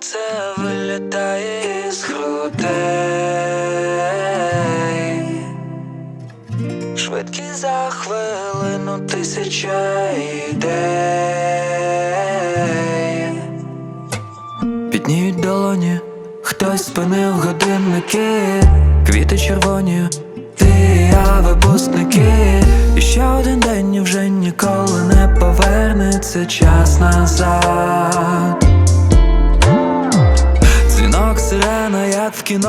серце вилітає з грудей, швидкі за хвилину тисяча ідей. Підніють долоні, хтось спинив годинники, квіти червоні, ти і я випускники.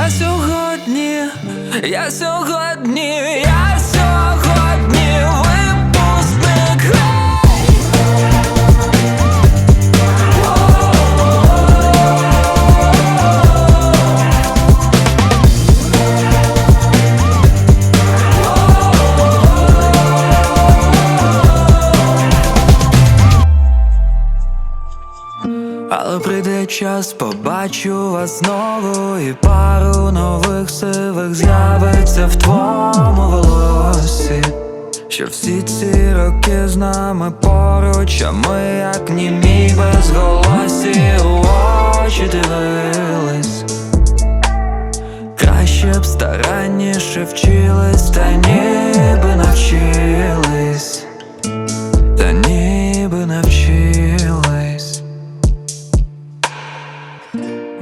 Я сьогодні, я сьогодні, Але прийде час, побачу вас знову, і пару нових сивих з'явиться в твоєму волосі. Що всі ці роки з нами поруч, а ми як німі безголосі у очі дивились. Краще б старанніше вчились, та ніби навчились,